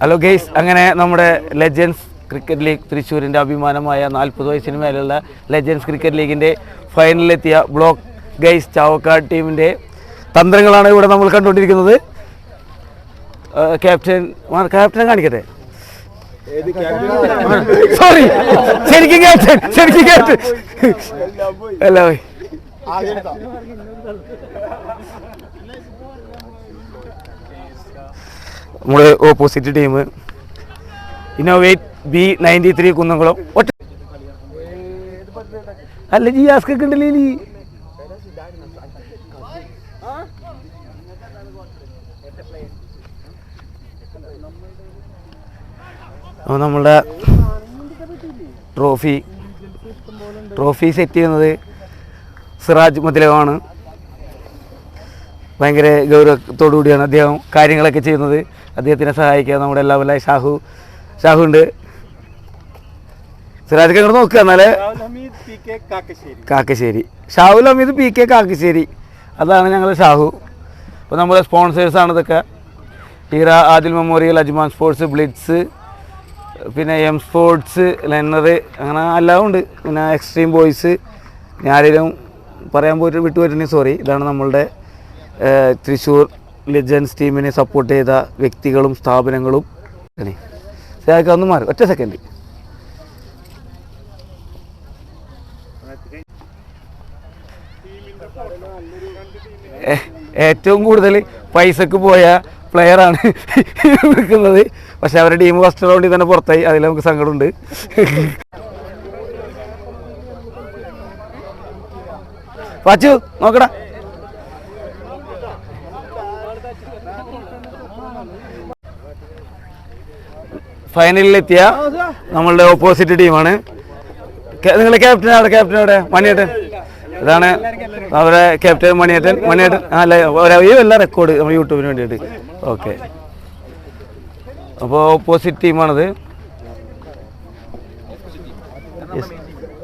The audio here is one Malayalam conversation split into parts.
ഹലോ ഗെയ്സ് അങ്ങനെ നമ്മുടെ ലെജൻസ് ക്രിക്കറ്റ് ലീഗ് തൃശ്ശൂരിന്റെ അഭിമാനമായ നാൽപ്പത് വയസ്സിന് മേലുള്ള ലെജൻസ് ക്രിക്കറ്റ് ലീഗിന്റെ ഫൈനലിലെത്തിയ ബ്ലോക്ക് ഗെയ്സ് ചാവക്കാട് ടീമിന്റെ തന്ത്രങ്ങളാണ് ഇവിടെ നമ്മൾ കണ്ടുകൊണ്ടിരിക്കുന്നത്. ക്യാപ്റ്റൻ ക്യാപ്റ്റനെ കാണിക്കട്ടെ? സോറി ശരിക്കും ക്യാപ്റ്റൻ ശരിക്കും ക്യാപ്റ്റൻ അല്ല നമ്മുടെ opposite team innovate B ninety three Kunnamkulam. ഒറ്റ അല്ല ജി ഉണ്ടല്ലേ ഇനി? അപ്പോൾ നമ്മളുടെ ട്രോഫി ട്രോഫി സെറ്റ് ചെയ്യുന്നത് സിറാജ് മതിലകമാണ് ഭയങ്കര ഗൗരവത്തോടു കൂടിയാണ് അദ്ദേഹം കാര്യങ്ങളൊക്കെ ചെയ്യുന്നത്. അദ്ദേഹത്തിനെ സഹായിക്കാൻ നമ്മുടെ എല്ലാവരും ഷാഹു ഷാഹു ഉണ്ട് സിറാജ് അങ്ങോട്ട് നോക്കുക എന്നാലേ. Kakkassery. Shahul Ameed P K Kakkassery. അതാണ് ഞങ്ങൾ ഷാഹു. അപ്പോൾ നമ്മുടെ സ്പോൺസേഴ്സാണ് ഇതൊക്കെ. Heera Adil memorial Ajman sports blitz പിന്നെ എം സ്പോർട്സ് ലെന്നർ അങ്ങനെ എല്ലാം ഉണ്ട്. പിന്നെ എക്സ്ട്രീം ബോയ്സ് ഞാനും പറയാൻ പോയിട്ട് വിട്ടുപോയിട്ടുണ്ടെങ്കിൽ സോറി. ഇതാണ് നമ്മളുടെ തൃശ്ശൂർ ലെജൻസ് ടീമിനെ സപ്പോർട്ട് ചെയ്ത വ്യക്തികളും സ്ഥാപനങ്ങളും ഒന്ന് മാറി. ഒറ്റ സെക്കൻഡ് ഏറ്റവും കൂടുതൽ പൈസക്ക് പോയ പ്ലെയറാണ് നിൽക്കുന്നത്. പക്ഷെ അവരുടെ ടീം ഫസ്റ്റ് റൗണ്ടിൽ തന്നെ പുറത്തായി. അതിൽ നമുക്ക് സങ്കടമുണ്ട്. വാച്ചു നോക്കടാ. ഫൈനലിലെത്തിയ നമ്മളുടെ ഓപ്പോസിറ്റ് ടീമാണ് നിങ്ങളുടെ ക്യാപ്റ്റൻ അവിടെ ക്യാപ്റ്റൻ അവിടെ മണിയേട്ടൻ. ഇതാണ് അവരുടെ ക്യാപ്റ്റൻ മണിയേട്ടൻ. മണിയേട്ടൻ അല്ല? എല്ലാ റെക്കോർഡ് നമ്മൾ യൂട്യൂബിന് വേണ്ടിയിട്ട്. ഓക്കെ അപ്പോൾ ഓപ്പോസിറ്റ് ടീമാണത്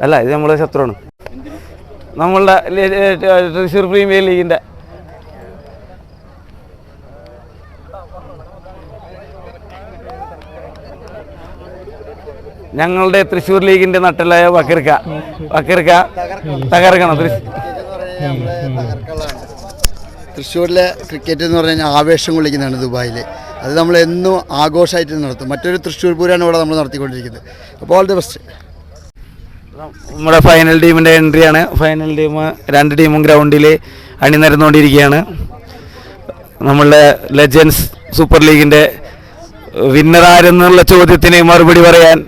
അല്ല ഇത് നമ്മളെ ശത്രുവാണ്. നമ്മളുടെ തൃശ്ശൂർ പ്രീമിയർ ലീഗിന്റെ ഞങ്ങളുടെ തൃശ്ശൂർ ലീഗിന്റെ നട്ടലായ വക്കിർക്ക. വക്കിർക്ക തകർക്കണം. തൃശ്ശൂരിലെ ക്രിക്കറ്റ് എന്ന് പറഞ്ഞു കഴിഞ്ഞാൽ ആവേശം കൊള്ളിക്കുന്നതാണ് ദുബായിൽ അത് നമ്മൾ എന്നും ആഘോഷമായിട്ട് നടത്തും. മറ്റൊരു തൃശ്ശൂർ പൂരാണ് ഇവിടെ നമ്മൾ നടത്തിക്കൊണ്ടിരിക്കുന്നത്. അപ്പോൾ ഓൾ ദി ബെസ്റ്റ് നമ്മുടെ ഫൈനൽ ടീമിന്റെ എൻട്രിയാണ് ഫൈനൽ ടീം രണ്ട് ടീമും ഗ്രൗണ്ടിൽ അണിനിരന്നുകൊണ്ടിരിക്കുകയാണ്. നമ്മളുടെ ലെജൻസ് സൂപ്പർ ലീഗിന്റെ വിന്നർ ആരെന്നുള്ള ചോദ്യത്തിന് മറുപടി പറയാൻ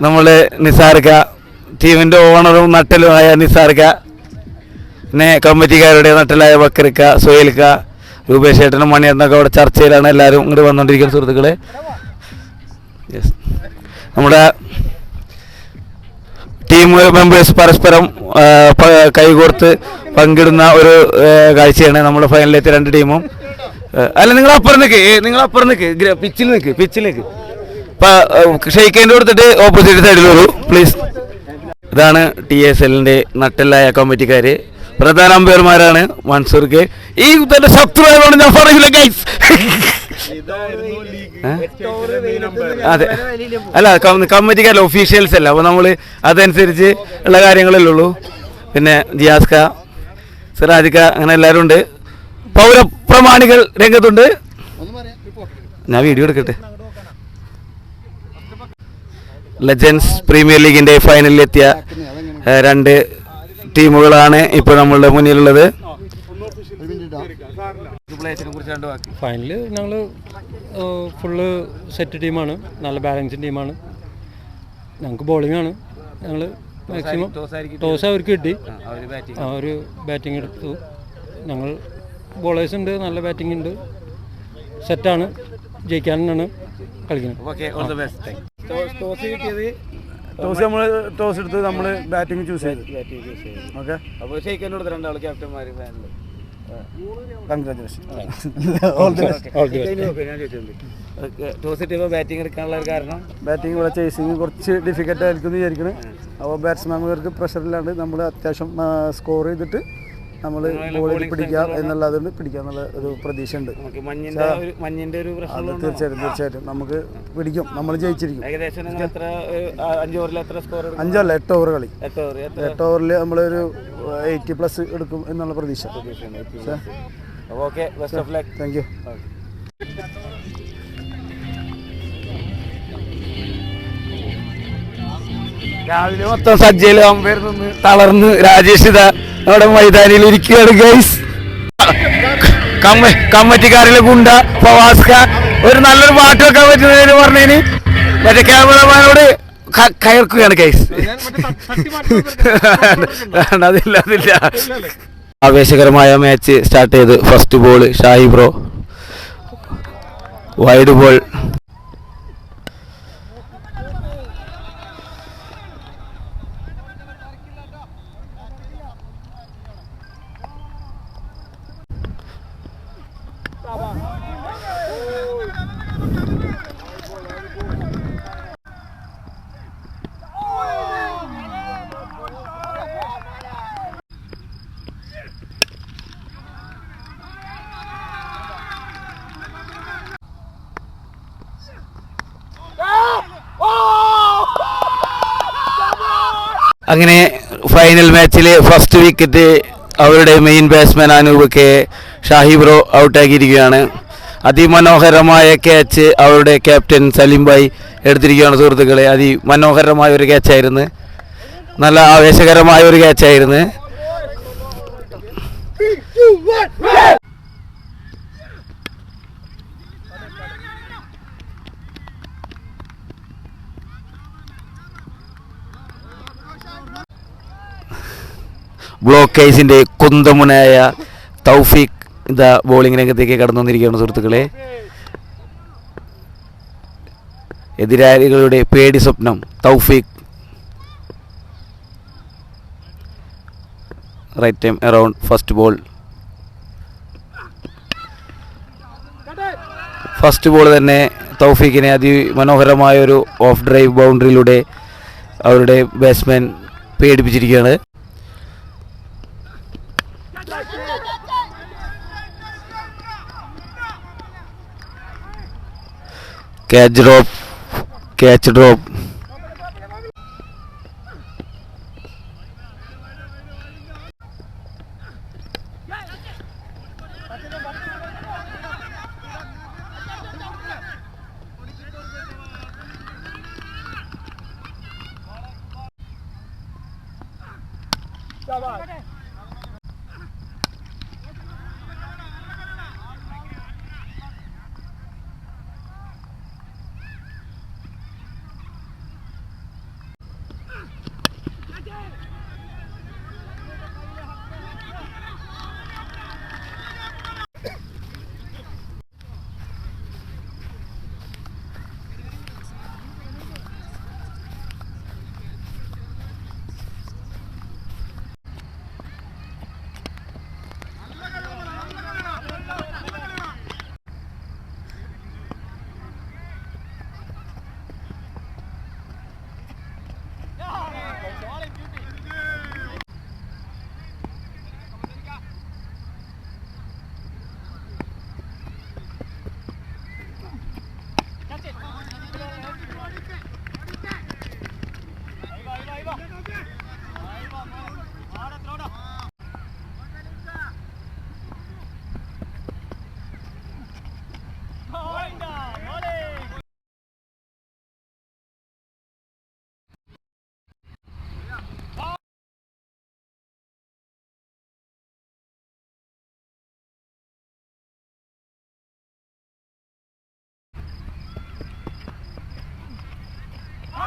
നമ്മൾ നിസാർക്ക ടീമിന്റെ ഓണറും നട്ടലുമായ നിസാർക്ക പിന്നെ കമ്മിറ്റിക്കാരുടെ നട്ടലായ ബക്കറിക്ക സുഹേൽക്ക രൂപേഷ് ചേട്ടനും മണിയേട്ടനൊക്കെ അവിടെ ചർച്ചയിലാണ് എല്ലാവരും ഇങ്ങോട്ട് വന്നുകൊണ്ടിരിക്കുന്ന സുഹൃത്തുക്കളെ. യെസ് നമ്മുടെ ടീം മെമ്പേഴ്സ് പരസ്പരം കൈകോർത്ത് പങ്കിടുന്ന ഒരു കാഴ്ചയാണ് നമ്മുടെ ഫൈനലിലെത്തിയ രണ്ട് ടീമും. അല്ല നിങ്ങൾ അപ്പുറം നിൽക്ക് നിങ്ങൾ അപ്പുറം നിൽക്ക് പിച്ചിൽ നിൽക്ക് പിച്ചിൽ നിൽക്ക് ഷെയ്ക്കേന്റെ കൊടുത്തിട്ട് ഓപ്പോസിറ്റ് സൈഡിൽ വരൂ പ്ലീസ് ഇതാണ് ടി എസ് എല്ലിന്റെ നട്ടെല്ലായ കമ്മിറ്റിക്കാർ പ്രധാന അമ്പയർമാരാണ് മൻസൂർ കെ. ഈ തന്റെ ശത്രുവായതുകൊണ്ട് ഞാൻ പറയില്ല ഗൈസ് അതെ. അല്ല കമ്മിറ്റിക്കാരല്ല ഒഫീഷ്യൽസ് അല്ല. അപ്പോൾ നമ്മൾ അതനുസരിച്ച് ഉള്ള കാര്യങ്ങളല്ലേ ഉള്ളൂ. പിന്നെ ജിയാസ്ക സിറാജിക്ക അങ്ങനെ എല്ലാവരും ഉണ്ട്. പൗരപ്രമാണികൾ രംഗത്തുണ്ട്. ഞാൻ വീഡിയോ എടുക്കട്ടെ? ലെജൻസ് പ്രീമിയർ ലീഗിന്റെ ഫൈനലിലെത്തിയ എത്തിയ രണ്ട് ടീമുകളാണ് ഇപ്പോൾ നമ്മളുടെ മുന്നിലുള്ളത്. ഫൈനൽ ഞങ്ങൾ ഫുള്ള് സെറ്റ് ടീമാണ് നല്ല ബാലൻസിങ് ടീമാണ് ഞങ്ങൾക്ക് ബോളിംഗ് ആണ്. ഞങ്ങൾ മാക്സിമം ടോസ് അവർക്ക് കിട്ടി. ആ ഒരു ബാറ്റിംഗ് എടുത്തു. ഞങ്ങൾ ബോളേഴ്സ് ഉണ്ട് നല്ല ബാറ്റിംഗ് ഉണ്ട്. സെറ്റാണ് ജയിക്കാനാണ് കളിക്കുന്നത്. ടോസ് കിട്ടിയത് ടോസ് നമ്മൾ ടോസ് എടുത്ത് നമ്മൾ ബാറ്റിംഗ് ചൂസ് ചെയ്തു. ഓക്കെ. അപ്പോൾ ഷെയ്ക്കന്റെ കൊടുത്ത രണ്ടാൾ ക്യാപ്റ്റന്മാർ ഫാനിൽ കൺഗ്രാജുലേഷൻ ടോസ് കിട്ടിയപ്പോൾ ബാറ്റിംഗ് എടുക്കാനുള്ള ഒരു കാരണം? ബാറ്റിംഗ് ഇവിടെ ചേസിങ് കുറച്ച് ഡിഫിക്കൽട്ട് ആയിരിക്കും എന്ന് വിചാരിക്കണം. അപ്പോൾ ബാറ്റ്സ്മാൻമാർക്ക് പ്രഷറില്ലാണ്ട് നമ്മൾ അത്യാവശ്യം സ്കോർ ചെയ്തിട്ട് നമ്മൾ ബോളിൽ പിടിക്കാം എന്നുള്ള അതുകൊണ്ട് പിടിക്കാം എന്നുള്ള ഒരു പ്രതീക്ഷ ഉണ്ട് മഞ്ഞിന്റെ ഒരു അത് തീർച്ചയായിട്ടും തീർച്ചയായിട്ടും. നമുക്ക് പിടിക്കും. നമ്മൾ ജയിച്ചിരിക്കും. ഏകദേശം അഞ്ചല്ല എട്ട് ഓവർ കളി. എട്ട് ഓവറിൽ നമ്മളൊരു എയ്റ്റി പ്ലസ് എടുക്കും എന്നുള്ള പ്രതീക്ഷ. Okay best of luck thank you രാവിലെ മൊത്തം സജ്ജയിലാവുമ്പോൾ തളർന്ന് രാജേഷ് ഇതാ നമ്മുടെ മൈതാനിയിൽ ഇരിക്കുകയാണ് ഗൈസ് കമ്മറ്റിക്കാരിലെ ഗുണ്ട ഫവാസ്ക ഒരു നല്ലൊരു പാട്ട് വെക്കാൻ പറ്റുന്നതിന് പറഞ്ഞതിന് മറ്റേ ക്യാമറമാനോട് കയർക്കുകയാണ് ഗൈസ് അതില്ല അതില്ല. ആവേശകരമായ മാച്ച് സ്റ്റാർട്ട് ചെയ്ത് first ball Shahi bro wide ball അങ്ങനെ ഫൈനൽ മാച്ചിൽ ഫസ്റ്റ് വിക്കറ്റ് അവരുടെ main batsman Anoop Shahi bro bro ഔട്ടാക്കിയിരിക്കുകയാണ് അതിമനോഹരമായ ക്യാച്ച് അവരുടെ ക്യാപ്റ്റൻ സലീം ഭായ് എടുത്തിരിക്കുകയാണ് സുഹൃത്തുക്കളെ. അതിമനോഹരമായ ഒരു ക്യാച്ചായിരുന്നു നല്ല ആവേശകരമായ ഒരു ക്യാച്ചായിരുന്നു ബ്ലോക്കേഴ്സിന്റെ കുന്തമുനായ തൗഫീഖ് ഇതാ ബോളിംഗ് രംഗത്തേക്ക് കടന്നു വന്നിരിക്കുകയാണ് സുഹൃത്തുക്കളെ. എതിരാളികളുടെ പേടി സ്വപ്നം Thoufeeq. Right time around first ball first ball തന്നെ തൗഫീഖിനെ അതിമനോഹരമായ ഒരു ഓഫ് ഡ്രൈവ് ബൗണ്ടറിയിലൂടെ അവരുടെ batsman പേടിപ്പിച്ചിരിക്കുകയാണ്. Catch drop catch drop Давай.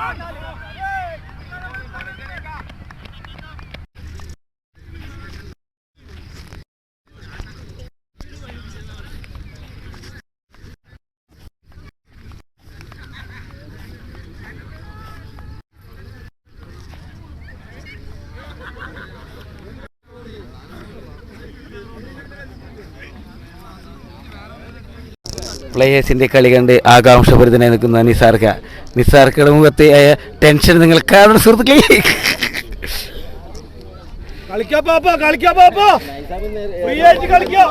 Run! പ്ലേയേഴ്സിന്റെ കളി കണ്ട് ആകാംക്ഷഭരിതനായി നിൽക്കുന്ന നിസാർക്ക. നിസാർക്കയുടെ മുഖത്തെ ആയ ടെൻഷൻ നിങ്ങൾ കാരണം സുഹൃത്തുക്കളെ. കളിക്കാ കളിക്കാ ഫ്രീ ആയിട്ട് കളിക്കാ.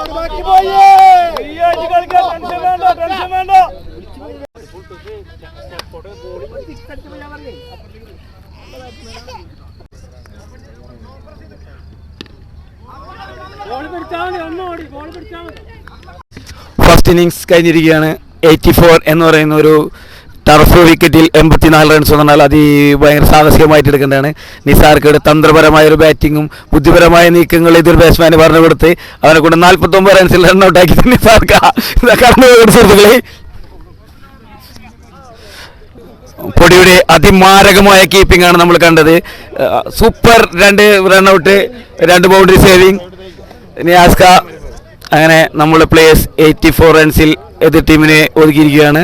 ടെൻഷൻ വേണ്ട ടെൻഷൻ വേണ്ട. ഫസ്റ്റ് ഇന്നിങ്സ് കഴിഞ്ഞിരിക്കുകയാണ്. എയ്റ്റി ഫോർ എന്ന് പറയുന്ന ഒരു ടർഫ് വിക്കറ്റിൽ എൺപത്തിനാല് റൺസ് പറഞ്ഞാൽ അത് ഭയങ്കര സാഹസികമായിട്ട് എടുക്കേണ്ടതാണ്. നിസാർക്കയുടെ തന്ത്രപരമായ ഒരു ബാറ്റിങ്ങും ബുദ്ധിപരമായ നീക്കങ്ങൾ എതിർ ബാറ്റ്സ്മാന് പറഞ്ഞു കൊടുത്ത് അവനെ കൊണ്ട് നാൽപ്പത്തൊമ്പത് റൺസിൽ റൺ ഔട്ട് ആക്കി നിസാർക്ക. കടന്നു സുഹൃത്തുക്കളെ. പൊടിയുടെ അതിമാരകമായ കീപ്പിംഗ് ആണ് നമ്മൾ കണ്ടത്. സൂപ്പർ രണ്ട് റൺ ഔട്ട് രണ്ട് ബൗണ്ടറി സേവിങ് നിയാസ്ക അങ്ങനെ നമ്മൾ പ്ലേയേഴ്സ് എയ്റ്റി ഫോർ റൺസിൽ എതിർ ടീമിനെ ഒതുക്കിയിരിക്കുകയാണ്.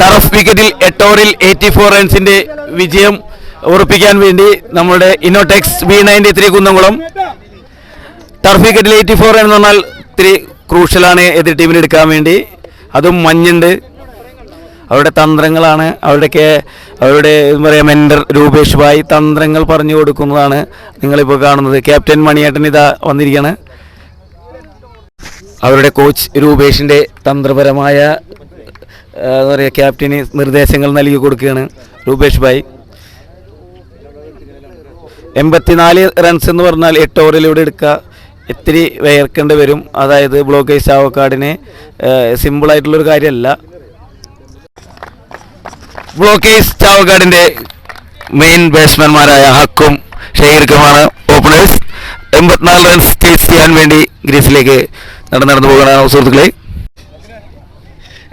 ടറഫ് വിക്കറ്റിൽ എട്ട് ഓവറിൽ എയ്റ്റി ഫോർ റൺസിന്റെ വിജയം ഉറപ്പിക്കാൻ വേണ്ടി നമ്മുടെ Innotex B ninety three Kunnamkulam turf വിക്കറ്റിൽ എയ്റ്റി ഫോർ എന്ന് പറഞ്ഞാൽ ഇത്തിരി ക്രൂഷ്യലാണ് എതിർ ടീമിന് എടുക്കാൻ വേണ്ടി. അതും മഞ്ഞുണ്ട്. അവരുടെ തന്ത്രങ്ങളാണ്. അവരുടെയൊക്കെ അവരുടെ എന്താ പറയുക മെൻഡർ രൂപേഷ് ഭായ് തന്ത്രങ്ങൾ പറഞ്ഞു കൊടുക്കുന്നതാണ് നിങ്ങളിപ്പോൾ കാണുന്നത്. ക്യാപ്റ്റൻ മണിയേട്ടൻ ഇതാ വന്നിരിക്കുകയാണ്. അവരുടെ കോച്ച് രൂപേഷിന്റെ തന്ത്രപരമായ എന്താ പറയുക ക്യാപ്റ്റന് നിർദ്ദേശങ്ങൾ നൽകി കൊടുക്കുകയാണ് രൂപേഷ് ഭായ്. എൺപത്തിനാല് റൺസ് എന്ന് പറഞ്ഞാൽ എട്ട് ഓവറിലൂടെ എടുക്കുക. ഇത്തിരി വേർക്കേണ്ടി വരും. അതായത് ബ്ലോക്കേജ് ചാവക്കാടിന് സിമ്പിളായിട്ടുള്ളൊരു കാര്യമല്ല. ബ്ലോക്കേജ് ചാവക്കാടിന്റെ മെയിൻ ബാറ്റ്സ്മാൻമാരായ ഹക്കും ഷെയ്ർക്കുമാണ് ഓപ്പണേഴ്സ് എൺപത്തിനാല് റൺസ് ചേസ് ചെയ്യാൻ വേണ്ടി ഗ്രീസിലേക്ക് നടന്നു നടന്നു പോകുന്ന സുഹൃത്തുക്കളെ.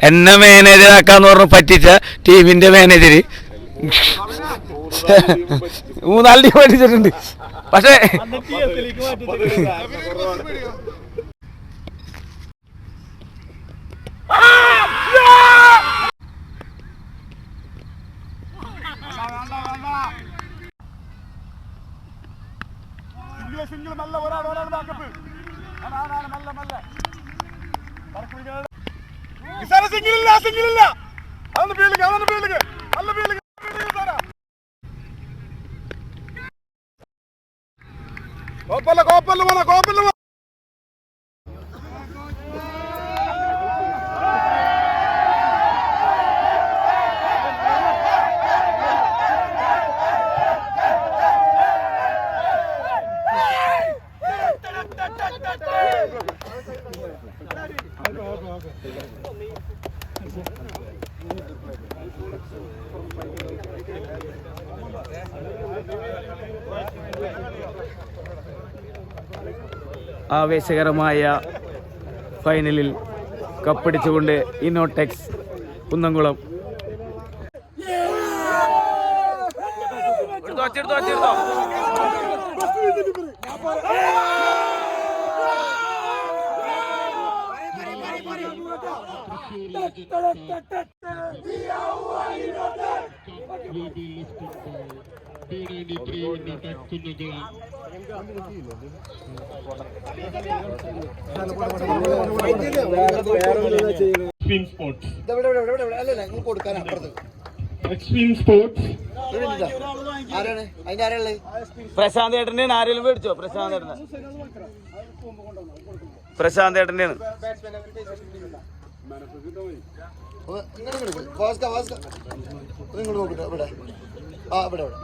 എന്നെ മാനേജർ ആക്കാന്ന് പറഞ്ഞ് പറ്റിച്ച ടീമിന്റെ മാനേജർ മൂന്നാൽ ടീം പറ്റിച്ചിട്ടുണ്ട് പക്ഷേ നല്ല ഒരാൾ ഒരാൾ ബാക്കപ്പ് സിംഗിൾ ഇല്ല അതൊന്ന് ഫീൽഡിങ് അതൊന്ന് ഫീൽഡിങ് നല്ല ഫീൽഡിങ് കോപ്പല്ല കോപ്പല്ല മോനെ കോപ്പല്ല. ആവേശകരമായ ഫൈനലിൽ കപ്പടിച്ചുകൊണ്ട് ഇന്നോടെക്സ് കുന്നംകുളം പ്രശാന്ത് ഏട്ടന്റെ ആരെങ്കിലും മേടിച്ചോ? പ്രശാന്ത് ഏട്ടനെ. പ്രശാന്ത് ഏട്ടന്റെയാണ് ഇങ്ങോട്ട് കൊടുക്കും. വാസ്ക വാസ്ക. ഇങ്ങോട്ട് നോക്കട്ടെ ഇവിടെ. ആ ഇവിടെ ഇവിടെ.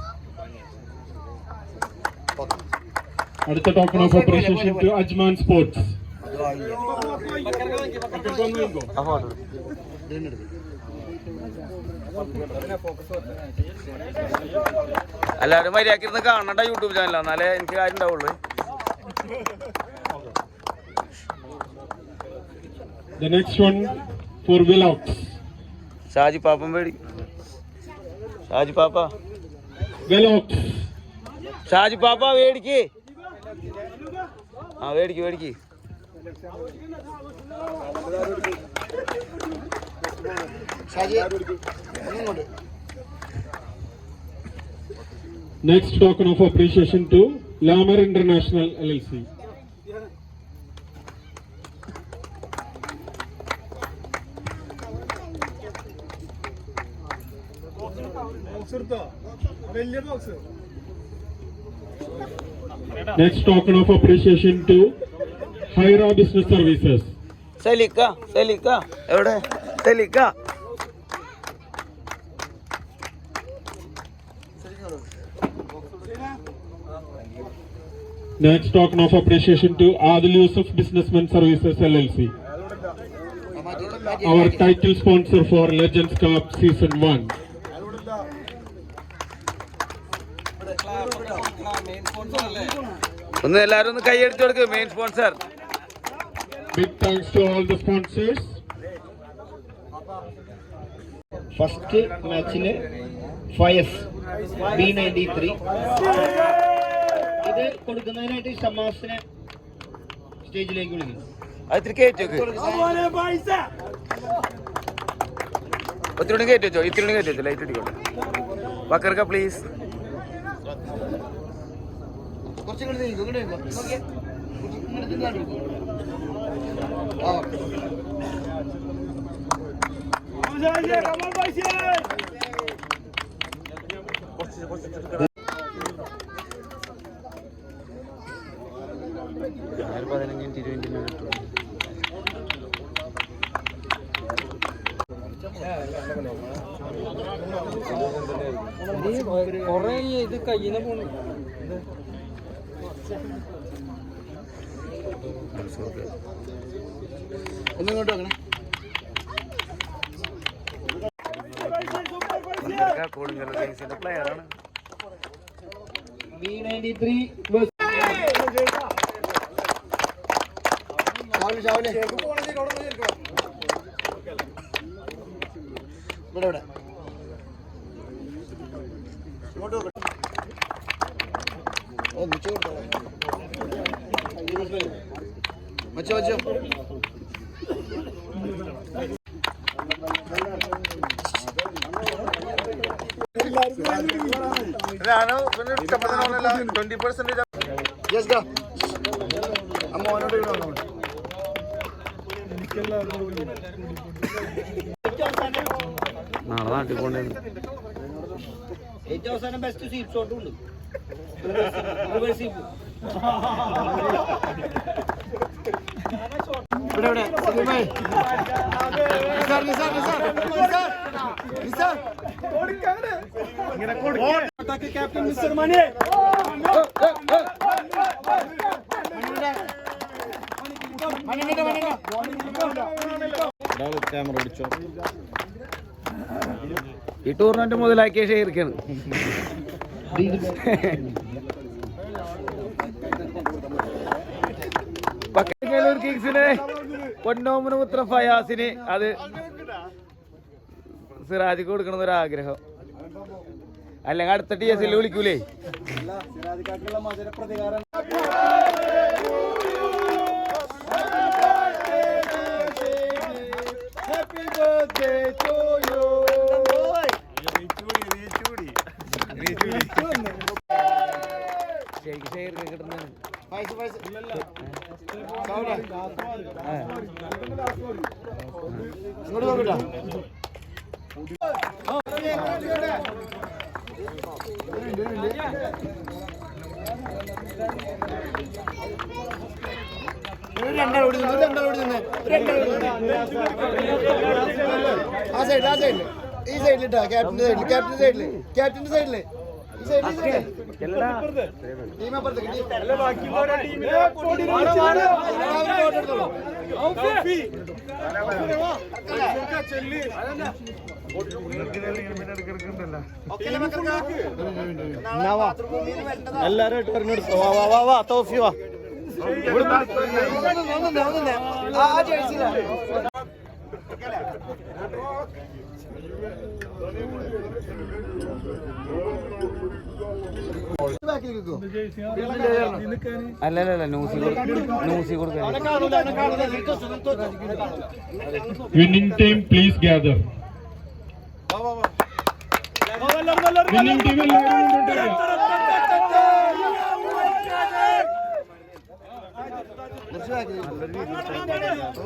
അടുത്ത token of appreciation to Ajman sports എല്ലാവരും മര്യാദക്കിരുന്ന് കാണണ്ട യൂട്യൂബ് ചാനൽ എന്നാലേ എനിക്ക് കാര്യം ഉണ്ടാവുള്ളൂ. The next one for Willox. Shaji പാപ്പൻ പേടി. ഷാജി പാപ്പ. Willox. ഷാജി പാപ്പ മേടിക്ക് ആ മേടിക്ക് മേടിക്ക് ഷാജി ഇങ്ങോട്ട് Next token of appreciation to Lamer International LLC. വലിയ box Next token of appreciation to Hira Business Services. Selika, Selika, Evade, Selika. Next token of appreciation to Adil Yusuf Businessman Services LLC. Our title sponsor for Legends Cup Season 1. ഒന്ന് എല്ലാരും ഒന്ന് കൈയടിച്ചു കൊടുക്ക് main sponsor big thanks to all the sponsors first മാച്ചിന് Fayas B ninety three ഇത് കൊടുക്കുന്നതിനായിട്ട് ഷമാസിനെ സ്റ്റേജിലേക്ക് വിളിക്കുന്നു. അത് ഇത്തിരി കയറ്റി വെക്ക്. ഒത്തിരി കയറ്റി വെച്ചോ? ഇത്തിരി കയറ്റി വെച്ചോ? ലൈറ്റ് അടിക്കോട്ടെ. ബക്കർക്ക പ്ലീസ് കുറച്ചും കൂടി നീങ്ങ്, ഇങ്ങോട്ട് നീങ്ങ്. നോക്കിയേ. ഇങ്ങോട്ട് തിന്നാണ്ട്. ആ, ഓക്കേ. പതിനഞ്ച് നിന്ന് പോണു. ഒന്ന് ഇങ്ങോട്ട് വെക്കണേ കൊടുങ്ങൽ ഗെയിംസിന്റെ പ്ലെയറാണ് ബി ഇവിടെ ഇവിടെ. വെക്കട്ടെ. ഓ മിച്ചം. മച്ചോ Yes, go. അമ്മ ഓനോട് ഇവിടെ വന്നോ നാളെ നാട്ടിൽ കൊണ്ടുവന്നു ഏറ്റവും അവസാനം ബെസ്റ്റ് സ്വീപ് ഷോട്ടും ഉണ്ട് ഇവിടെ ഇവിടെ. Saleem Nisar Nisar Nisar Nisar Nisar Nisar captain mister Mani camera ഈ ടൂർണമെന്റ് മുതലാക്കിയ ഷെയർക്കാണ് പക്കലൂർ കിങ്സിന് പൊന്നോമന ഫയാസിന് അത് സിറാജിക്ക് കൊടുക്കണം ആഗ്രഹം അല്ലെങ്കിൽ അടുത്ത ടി എസ് വിളിക്കൂലേ? Happy birthday to പൈസ പൈസ ആ. ഇങ്ങോട്ട് നോക്കട്ടോ രണ്ടാളോട് നിന്ന് നിന്ന് ആ സൈഡ് ആ സൈഡിൽ ഈ സൈഡിലിട്ടാ ക്യാപ്റ്റന്റെ സൈഡിൽ ക്യാപ്റ്റന്റെ സൈഡിൽ ക്യാപ്റ്റന്റെ സൈഡിൽ ഈ സൈഡിൽ ഈ സൈഡിൽ ടീം അപ്പുറത്തേക്ക് ടീം എല്ലാരും തെരഞ്ഞെടുത്തു വാ വാ വാ വാ തോഫി വാ. ആ അല്ല അല്ല അല്ല ന്യൂസി ന്യൂസി കൊടുക്കാൻ Winning team, please gather. Winning team എല്ലാവരും ഇങ്ങോട്ട് വരിക.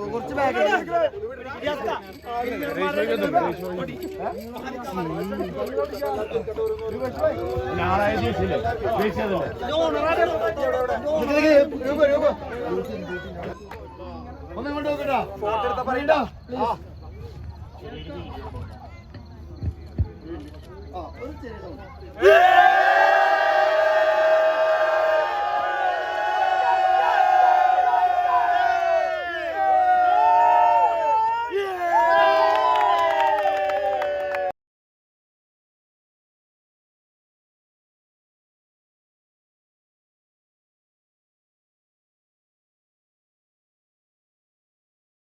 കുറച്ച് ബാഗ് ഞായറാഴ്ച ദിവസമില്ലേ? ജയിച്ചതോ? ഒന്ന് ഇങ്ങോട്ട് നോക്കട്ടോ പറയണ്ട ആ ഒരു ചെറിയ